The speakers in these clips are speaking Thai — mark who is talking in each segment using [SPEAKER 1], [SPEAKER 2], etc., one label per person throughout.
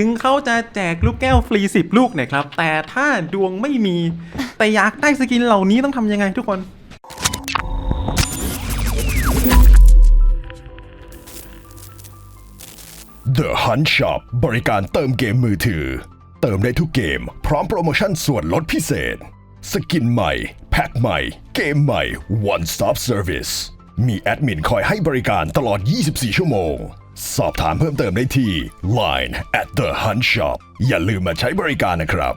[SPEAKER 1] ถึงเขาจะแจกลูกแก้วฟรี 10 ลูกเนี่ยครับ แต่ถ้าดวงไม่มี แต่อยากได้สกินเหล่านี้ต้องทำยังไงทุกคน
[SPEAKER 2] The Hunt Shop บริการเติมเกมมือถือ เติมได้ทุกเกม พร้อมโปรโมชั่นส่วนลดพิเศษ สกินใหม่ แพ็คใหม่ เกมใหม่ One Stop Service มีแอดมินคอยให้บริการตลอด 24 ชั่วโมง สอบถามเพิ่มเติมได้ที่ Line at the Hunt Shop อย่าลืมมาใช้บริการนะครับ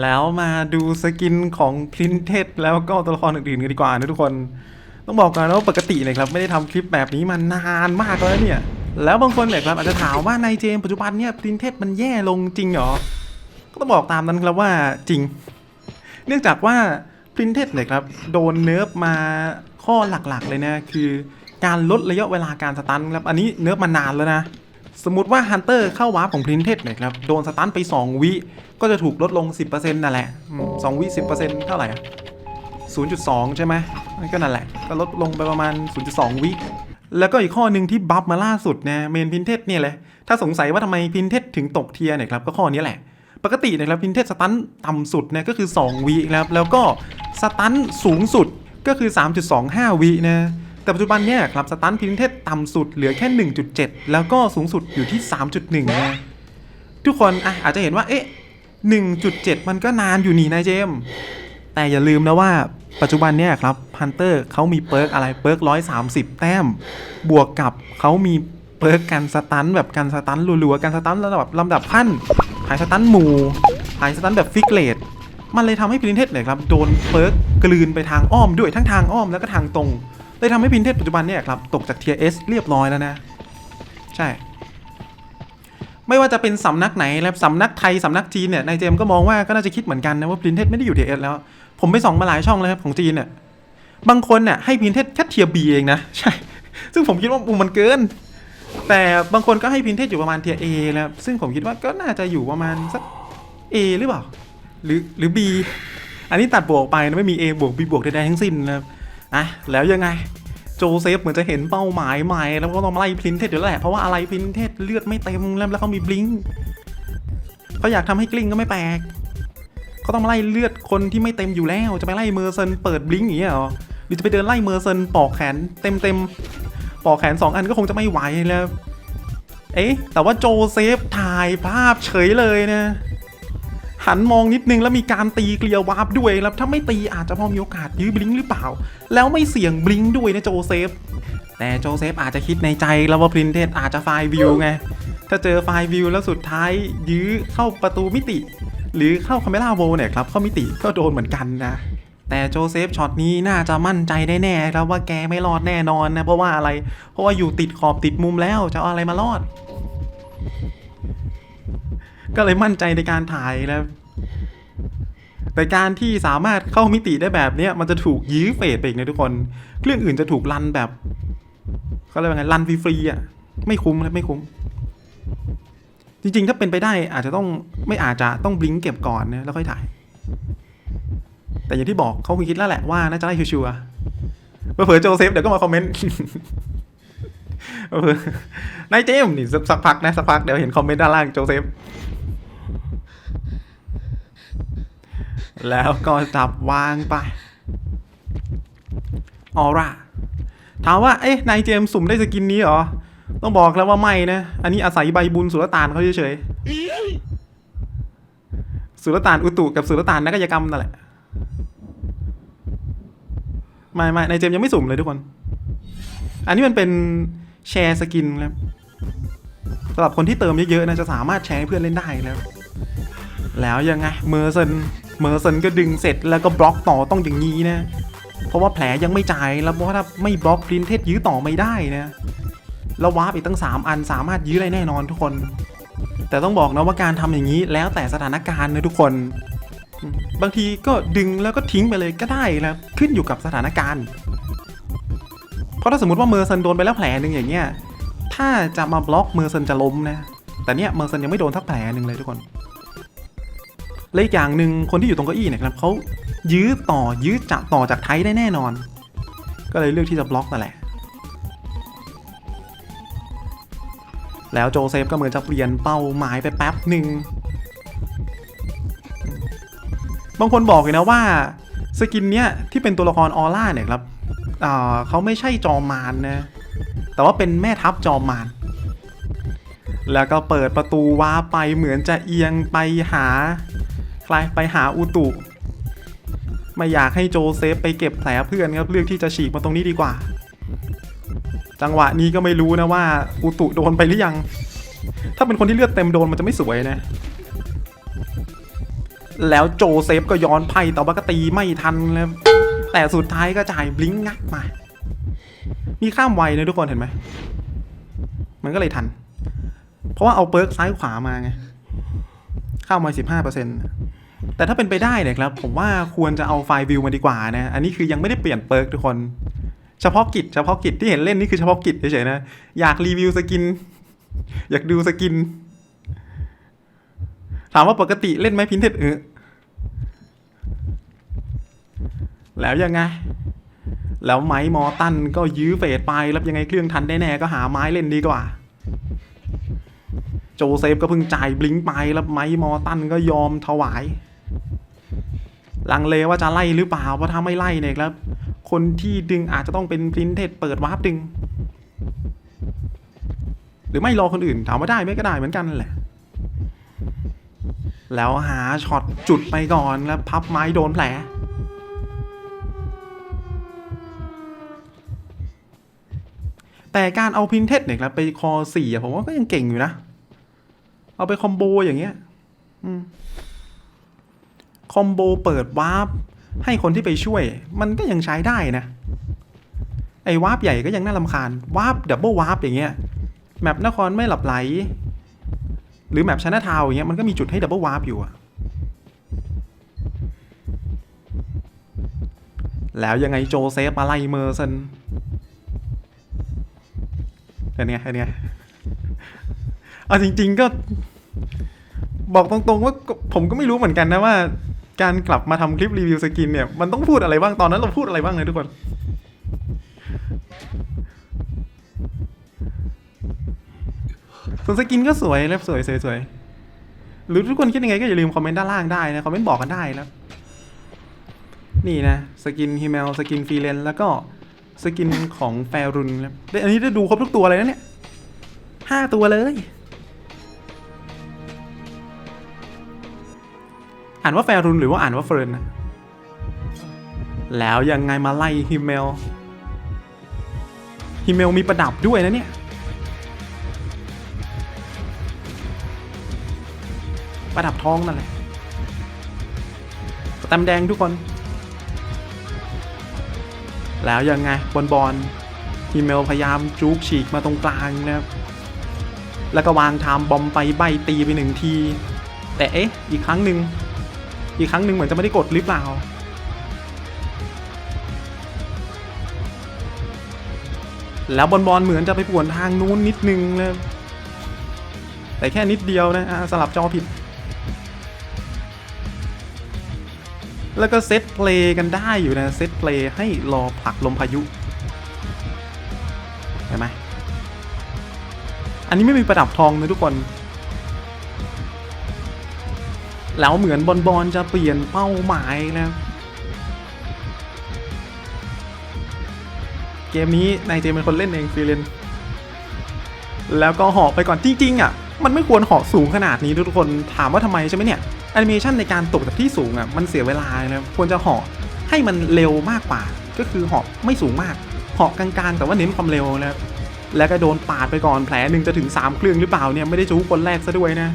[SPEAKER 1] แล้วมาดูสกินของพ i นเท d แล้วก็ตัวละครอื่นๆกันดีกว่านะทุกคน ต้องบอกกันนะว่าปกติเนะครับ ไม่ได้ทำคลิปแบบนี้มานานมากแล้วเนี่ย แล้วบางคนเนี่ยครับอาจจะถามว่าในเจมปัจจุบันเนี่ยพ i นเท d มันแย่ลงจริงเหรอ ก็ต้องบอกตามนั้นครับว่าจริง เนื่องจากว่าพ i นเท d เนี่ยครับโดนเนิร์ฟมาข้อหลักๆเลยนะคือ การลดระยะเวลาการสตันครับอันนี้เนิร์ฟมานานแล้วนะ สมมติว่าฮันเตอร์เข้าวาร์ปของพ i นเท d เนี่ยครับโดนสตันไป 2 วิ ก็จะถูกลดลง 10%นั่นแหละอืมสองวิ10%เท่าไหร่อะ0.2 ใช่ไหมก็นั่นแหละ ก็ลดลงไปประมาณ 0.2 วิแล้วก็อีกข้อหนึ่งที่บัฟมาล่าสุดนะเมนพินเทสเนี่ยแหละถ้าสงสัยว่าทำไมพินเทสถึงตกเทียร์เนี่ยครับก็ข้อนี้แหละ ปกติเนะครับพินเทสสตันต่ำสุดเนี่ยก็คือ 2วิครับแล้วก็สตันสูงสุดก็คือ 3.25วินะ แต่ปัจจุบันเนี่ยครับสตันพินเทสต่ำสุดเหลือแค่ 1.7 แล้วก็สูงสุดอยู่ที่ 3.1นะทุกคนอะอาจจะเห็นว่าเอ๊ะ 1.7 มันก็นานอยู่นี่นายเจมส์แต่อย่าลืมนะว่าปัจจุบันเนี่ยครับพันเตอร์เขามีเปิร์กอะไรเปิร์ก130 แต้ม บวกกับเขามีเปิร์กกันสตันแบบกันสตันรัวๆกันสตันระดับลำดับขั้นหายสตันหมู่หายสตันแบบฟิกเลตมันเลยทำให้พินเทสเนี่ยครับโดนเปิร์กกลืนไปทางอ้อมด้วยทั้งทางอ้อมแล้วก็ทางตรง เลยทำให้พินเทสปัจจุบันเนี่ยครับตกจากเทียเอสเรียบร้อยแล้วนะ ใช่ ไม่ว่าจะเป็นสำนักไหนแล้วสำนักไทยสำนักจีนเนี่ยนายเจมส์ก็มองว่าก็น่าจะคิดเหมือนกันนะว่าพินเทสไม่ได้อยู่เทียเอสแล้ว ผมไปส่องมาหลายช่องเลยครับของจีนเนี่ยบางคนเนี่ยให้พินเทสแค่เทียบีเองนะใช่ ซึ่งผมคิดว่าอูมันเกิน แต่บางคนก็ให้พินเทสอยู่ประมาณเทียเอแล้วซึ่งผมคิดว่าก็น่าจะอยู่ประมาณสัก A หรือเปล่าหรือหรือ B อันนี้ตัดบวกไปนะไม่มี A บวก B บวกใดๆทั้งสิ้นนะครับ อะแล้วยังไงโจเซฟเหมือนจะเห็นเป้าหมายใหม่ แล้วก็ต้องมาไล่พรินเทสอยู่แล้วแหละ เพราะว่าอะไรพรินเทสเลือดไม่เต็มแล้วแล้วเขามีบลิงก์เขาอยากทำให้กลิ้งก็ไม่แปลกเขาต้องมาไล่เลือดคนที่ไม่เต็มอยู่แล้วจะไปไล่เมอร์เซนเปิดบลิงก์อย่างเงี้ยเหรอหรือจะไปเดินไล่เมอร์เซนปอกแขนเต็มเต็มปอกแขนสองอันก็คงจะไม่ไหวแล้ว เอ๊ะแต่ว่าโจเซฟถ่ายภาพเฉยเลยนะ หันมองนิดนึงแล้วมีการตีเกลียววาร์ปด้วยแล้วถ้าไม่ตีอาจจะพอมีโอกาสยื้อบลิงหรือเปล่า แล้วไม่เสี่ยงบลิงด้วยนะโจเซฟ แต่โจเซฟอาจจะคิดในใจแล้วว่าพรินเทสอาจจะไฟวิวไง ถ้าเจอไฟวิวแล้วสุดท้ายยื้อเข้าประตูมิติ หรือเข้าคาเมล่าโวเนี่ยครับเข้ามิติก็โดนเหมือนกันนะแต่โจเซฟช็อตนี้น่าจะมั่นใจได้แน่ครับว่าแกไม่รอดแน่นอนนะเพราะว่าอะไร เพราะว่าอยู่ติดขอบติดมุมแล้วจะเอาอะไรมารอด ก็เลยมั่นใจในการถ่ายแล้วแต่การที่สามารถเข้ามิติได้แบบเนี้ยมันจะถูกยื้อเฟดไปอีกนะทุกคน เครื่องอื่นจะถูกรันแบบเขาเรียกว่าไงรันฟรีๆอะไม่คุ้มเลยไม่คุ้ม จริงๆ ถ้าเป็นไปได้อาจจะต้องไม่อาจจะต้องบลิงก์เก็บก่อนนะแล้วค่อยถ่าย แต่อย่างที่บอกเขาคงคิดแล้วแหละว่าน่าจะได้ชัวร์ๆเผื่อโจเซฟเดี๋ยวก็มาคอมเมนต์เออนายเจมส์นี่สักสักพักนะสักพักเดี๋ยวเห็นคอมเมนต์ด้านล่างโจเซฟ แล้วก็จับวางไปออร่าถามว่าเอ๊ะนายเจมส์สุ่มได้สกินนี้เหรอ ต้องบอกแล้วว่าไม่นะ อันนี้อาศัยใบบุญสุลต่านเขาเฉยๆสุลต่านอุตุกับสุลต่านนักกายกรรมนั่นแหละไม่ไม่นายเจมส์ยังไม่สุ่มเลยทุกคน อันนี้มันเป็นแชร์สกินครับสำหรับคนที่เติมเยอะๆนะจะสามารถแชร์ให้เพื่อนเล่นได้แล้ว แล้วยังไงเมอร์เซน เมอร์เซนก็ดึงเสร็จแล้วก็บล็อกต่อต้องอย่างนี้นะ เพราะว่าแผลยังไม่จ่ายแล้วเพราะถ้าไม่บล็อกพรินเทสยื้อต่อไม่ได้นะแล้ววาร์ปอีกตั้ง 3 อันสามารถยื้อได้แน่นอนทุกคน แต่ต้องบอกนะว่าการทำอย่างนี้แล้วแต่สถานการณ์นะทุกคน บางทีก็ดึงแล้วก็ทิ้งไปเลยก็ได้แล้วขึ้นอยู่กับสถานการณ์ เพราะถ้าสมมติว่าเมอร์เซนโดนไปแล้วแผลหนึ่งอย่างเงี้ยถ้าจะมาบล็อกเมอร์เซนจะล้มนะแต่เนี้ยเมอร์เซนยังไม่โดนทักแผลหนึ่งเลยทุกคน และอีกอย่างหนึ่งคนที่อยู่ตรงเก้าอี้เนี่ยครับเขายื้อต่อยื้อจะต่อจากไทยได้แน่นอน ก็เลยเลือกที่จะบล็อกนั่นแหละ แล้วโจเซฟก็เหมือนจะเปลี่ยนเป้าหมายไปแป๊บหนึ่งบางคนบอกเลยนะว่าสกินเนี้ยที่เป็นตัวละครออร่าเนี่ยครับอ่าเขาไม่ใช่จอมารนะ แต่ว่าเป็นแม่ทัพจอมมารแล้วก็เปิดประตูว้าไปเหมือนจะเอียงไปหา ใครไปหาอุตุไม่อยากให้โจเซฟไปเก็บแผลเพื่อนครับเลือกที่จะฉีกมาตรงนี้ดีกว่า จังหวะนี้ก็ไม่รู้นะว่าอุตุโดนไปหรือยัง ถ้าเป็นคนที่เลือดเต็มโดนมันจะไม่สวยนะ แล้วโจเซฟก็ย้อนไพ่แต่ว่าก็ตีไม่ทันแล้วแต่สุดท้ายก็จ่ายบลิงงัดมา มีข้ามไวนะทุกคนเห็นไหมมันก็เลยทัน เพราะว่าเอาเปิร์กซ้ายขวามาไง ข้ามไวสิบห้าเปอร์เซ็นต์แต่ถ้าเป็นไปได้เนี่ยครับ ผมว่าควรจะเอาไฟล์วิวมาดีกว่านะ อันนี้คือยังไม่ได้เปลี่ยนเปิร์กทุกคน เฉพาะกิจ เฉพาะกิจที่เห็นเล่นนี่คือเฉพาะกิจเฉยๆนะ อยากรีวิวสกิน อยากดูสกิน ถามว่าปกติเล่นไหมพินเทสเออแล้วยังไง แล้วไม้มอตันก็ยื้อเฟดไป แล้วยังไงเครื่องทันได้แน่ก็หาไม้เล่นดีกว่า โจเซฟก็เพิ่งจ่ายบลิงไปแล้วไมมอตันก็ยอมถวาย ลังเลว่าจะไล่หรือเปล่าเพราะถ้าไม่ไล่เนี่ยครับ คนที่ดึงอาจจะต้องเป็นพรินเทสเปิดวาร์ปดึง หรือไม่รอคนอื่นถามว่าได้ไหมก็ได้เหมือนกันแหละ แล้วหาช็อตจุดไปก่อนแล้วพับไม้โดนแผลแต่การเอาพินเทสเนี่ยครับไปคอสี่ผมว่าก็ยังเก่งอยู่นะ เอาไปคอมโบอย่างเงี้ยคอมโบเปิดวาร์ปให้คนที่ไปช่วย มันก็ยังใช้ได้นะ ไอ้วาร์ปใหญ่ก็ยังน่าลำคาญวาร์ปดับเบิลวาร์ปอย่างเงี้ยแมปนครไม่หลับไหล หรือแมปชนะทาวอย่างเงี้ยมันก็มีจุดให้ดับเบิลวาร์ปอยู่อะแล้วยังไงโจเซฟมาไล่เมอร์ซันเห็นไงเห็นไง เอาจริง ๆ ก็ บอกตรงๆว่าผมก็ไม่รู้เหมือนกันนะว่า การกลับมาทำคลิปรีวิวสกินเนี่ยมันต้องพูดอะไรบ้างตอนนั้นเราพูดอะไรบ้างเลยทุกคนส่วนสกินก็สวยแล้วสวยสวยสวยหรือทุกคนคิดยังไงก็อย่าลืมคอมเมนต์ด้านล่างได้นะ คอมเมนต์บอกกันได้แล้ว นี่นะ สกินฮิเมลสกินฟรีเลนแล้วก็สกินของแฟรุนครับได้อันนี้ได้ดูครบทุกตัวเลยนะเนี่ยห้าตัวเลย อ่านว่าแฟรุนหรือว่าอ่านว่าเฟิร์นนะแล้วยังไงมาไล่ฮิเมลฮิเมลมีประดับด้วยนะเนี่ย ประดับทองนั่นแหละแตมแดงทุกคน แล้วยังไงบอลบอลฮิเมลพยายามจุกฉีกมาตรงกลางนะครับแล้วก็วางไทม์บอมไปใบตีไปหนึ่งที แต่เอ๊ะ อีกครั้งหนึ่ง อีกครั้งหนึ่งเหมือนจะไม่ได้กดหรือเปล่า แล้วบอลบอลเหมือนจะไปป่วนทางนู้นนิดนึงนะแต่แค่นิดเดียวนะอะสลับจอผิด แล้วก็เซตเพลย์กันได้อยู่นะเซตเพลย์ให้รอผลักลมพายุเห็นไหมอันนี้ไม่มีประดับทองนะทุกคน แล้วเหมือนบอลบอลจะเปลี่ยนเป้าหมายแล้วเกมนี้นายเจมเป็นคนเล่นเองฟรีเลนแล้วก็หาะไปก่อนจริงๆอะมันไม่ควรหาะสูงขนาดนี้ทุกคนถามว่าทำไมใช่ไหมเนี่ยแอนิเมชันในการตกจากที่สูงอะมันเสียเวลานะควรจะหาะให้มันเร็วมากกว่า ก็คือหาะไม่สูงมากหาะกลางๆ แต่ว่าเน้นความเร็วนะแล้วก็โดนปาดไปก่อนแผลหนึ่งจะถึงสามเครื่องหรือเปล่าเนี่ยไม่ได้จูคนแรกซะด้วยนะ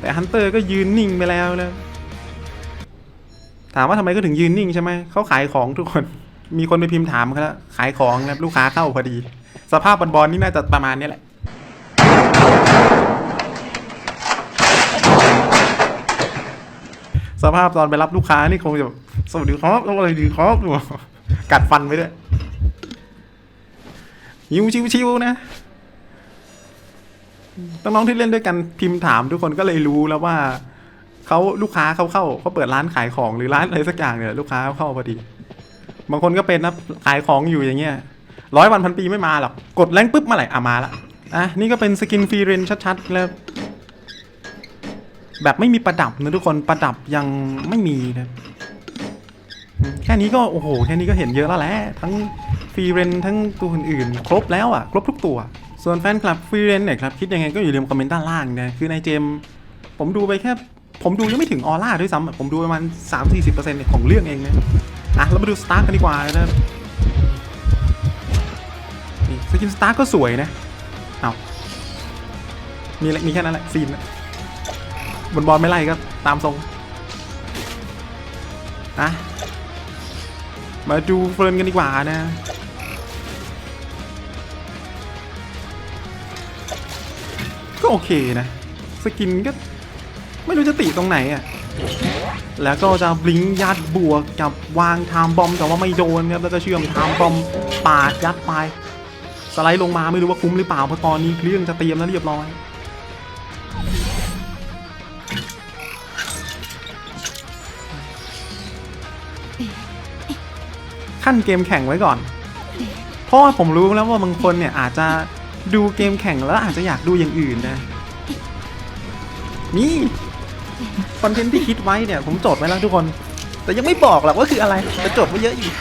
[SPEAKER 1] แต่ฮันเตอร์ก็ยืนนิ่งไปแล้วนะถามว่าทำไมก็ถึงยืนนิ่งใช่ไหมเขาขายของทุกคนมีคนไปพิมพ์ถามเขาแล้วขายของนะครับลูกค้าเข้าพอดี สภาพบอลบอลนี่น่าจะประมาณนี้แหละสภาพตอนไปรับลูกค้านี่คงจะแบบสวัสดีครับแล้วอะไรดีครับกัดฟันไปด้วยยิวชิวๆนะ น้องๆที่เล่นด้วยกันพิมพ์ถามทุกคนก็เลยรู้แล้วว่าเขาลูกค้าเขาเข้าเขาเปิดร้านขายของหรือร้านอะไรสักอย่างเนี่ยลูกค้าเข้าพอดี บางคนก็เป็นนะขายของอยู่อย่างเงี้ยร้อยวันพันปีไม่มาหรอกกดแรงปุ๊บเมื่อไหร่อะมาละอะนี่ก็เป็นสกินฟรีเรนชัดๆแล้ว แบบไม่มีประดับนะทุกคนประดับยังไม่มีนะแค่นี้ก็โอ้โหแค่นี้ก็เห็นเยอะแล้วแหละทั้งฟรีเรนทั้งตัวอื่นๆครบแล้วอะ ครบทุกตัว ส่วนแฟนคลับฟรีเรนเนี่ยครับคิดยังไงก็อย่าลืมคอมเมนต์ด้านล่างนะคือในเจม ผมดูไปแค่ ผมดูยังไม่ถึงออร่าด้วยซ้ำผมดูประมาณ 3-40%ของเรื่องเองนะอะเรามาดูสตาร์กันดีกว่านะนี่สกินสตาร์ก็สวยนะเอามีอะไรมีแค่นั้นแหละซีนนะบนบอลไม่ไล่ก็ตามทรงอะมาดูเฟิร์นกันดีกว่านะ ก็โอเคนะ สกินก็ไม่รู้จะติตรงไหนอะ่ะ แล้วก็จะบลิงยัดบวกกับวางไทม์บอมแต่ว่าไม่โดนครับ แล้วก็เชื่อมไทม์บอมปาดยัดไป สไลด์ลงมาไม่รู้ว่าคุ้มหรือเปล่าเพราะตอนนี้เครื่องจะเตรียมแล้วเรียบร้อยขั้นเกมแข่งไว้ก่อน เพราะว่าผมรู้แล้วว่าบางคนเนี่ยอาจจะ ดูเกมแข่งแล้วอาจจะอยากดูอย่างอื่นนะ นี่คอนเทนต์ที่คิดไว้เนี่ย ผมจดไว้แล้วทุกคน แต่ยังไม่บอกหรอกว่าคืออะไรแต่จดไว้เยอะอยู่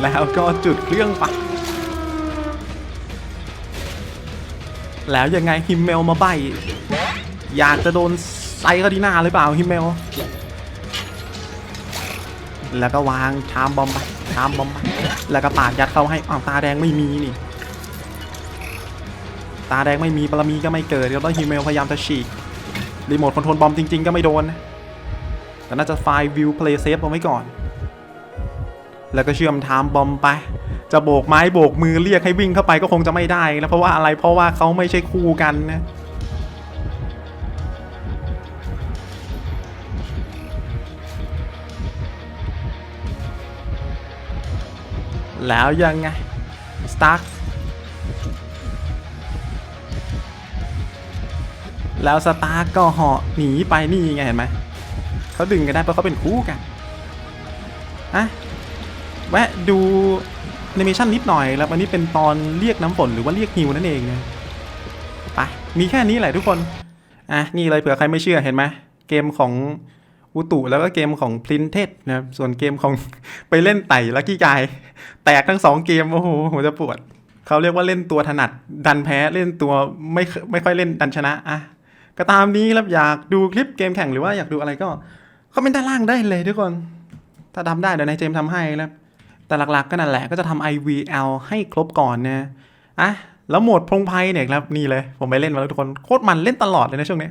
[SPEAKER 1] แล้วก็จุดเครื่องไปแล้วยังไงฮิมเมลมาใบ อยากจะโดนไซคาดีนาหรือเปล่าฮิมเมล แล้วก็วางชามบอมไป ชามบอมแล้วก็ปาดยัดเข้าให้อ้าวตาแดงไม่มีนี่ตาแดงไม่มีปรมีก็ไม่เกิดเดี๋ยวต้องฮิเมลพยายามจะฉีกรีโมทคอนโทรลบอมจริง ๆ ก็ไม่โดนนะแต่น่าจะไฟล์วิวเพลย์เซฟเอาไว้ก่อน แล้วก็เชื่อมไทม์บอมไป จะโบกไม้โบกมือเรียกให้วิ่งเข้าไปก็คงจะไม่ได้แล้วเพราะว่าอะไรเพราะว่าเขาไม่ใช่คู่กันนะ แล้วยังไง สตาร์แล้วสตาร์ก็เหาะหนีไปนี่ไงเห็นไหม เขาดึงกันได้เพราะเขาเป็นคู่กันอะแวะดูแอนิเมชันนิดหน่อยแล้ววันนี้เป็นตอนเรียกน้ำฝนหรือว่าเรียกฮิวนั่นเองนะไปมีแค่นี้แหละทุกคน อะ นี่เลยเผื่อใครไม่เชื่อเห็นไหมเกมของ อุตุแล้วก็เกมของพลินเทสนะครับ ส่วนเกมของไปเล่นไต่ลักกี้กาย แตกทั้งสองเกม โอ้โหหัวจะปวด เขาเรียกว่าเล่นตัวถนัด ดันแพ้เล่นตัวไม่ไม่ค่อยเล่นดันชนะอะก็ตามนี้ครับอยากดูคลิปเกมแข่งหรือว่าอยากดูอะไรก็คอมเมนต์ด้านล่างได้เลยทุกคน ถ้าทำได้เดี๋ยวนายเจมส์ทำให้แล้วแต่หลักๆก็นั่นแหละก็จะทำ IVL ให้ครบก่อนนะอะแล้วโหมดพงไพเนี่ยครับนี่เลย ผมไปเล่นมาแล้วทุกคนโคตรมันเล่นตลอดเลยนะช่วงนี้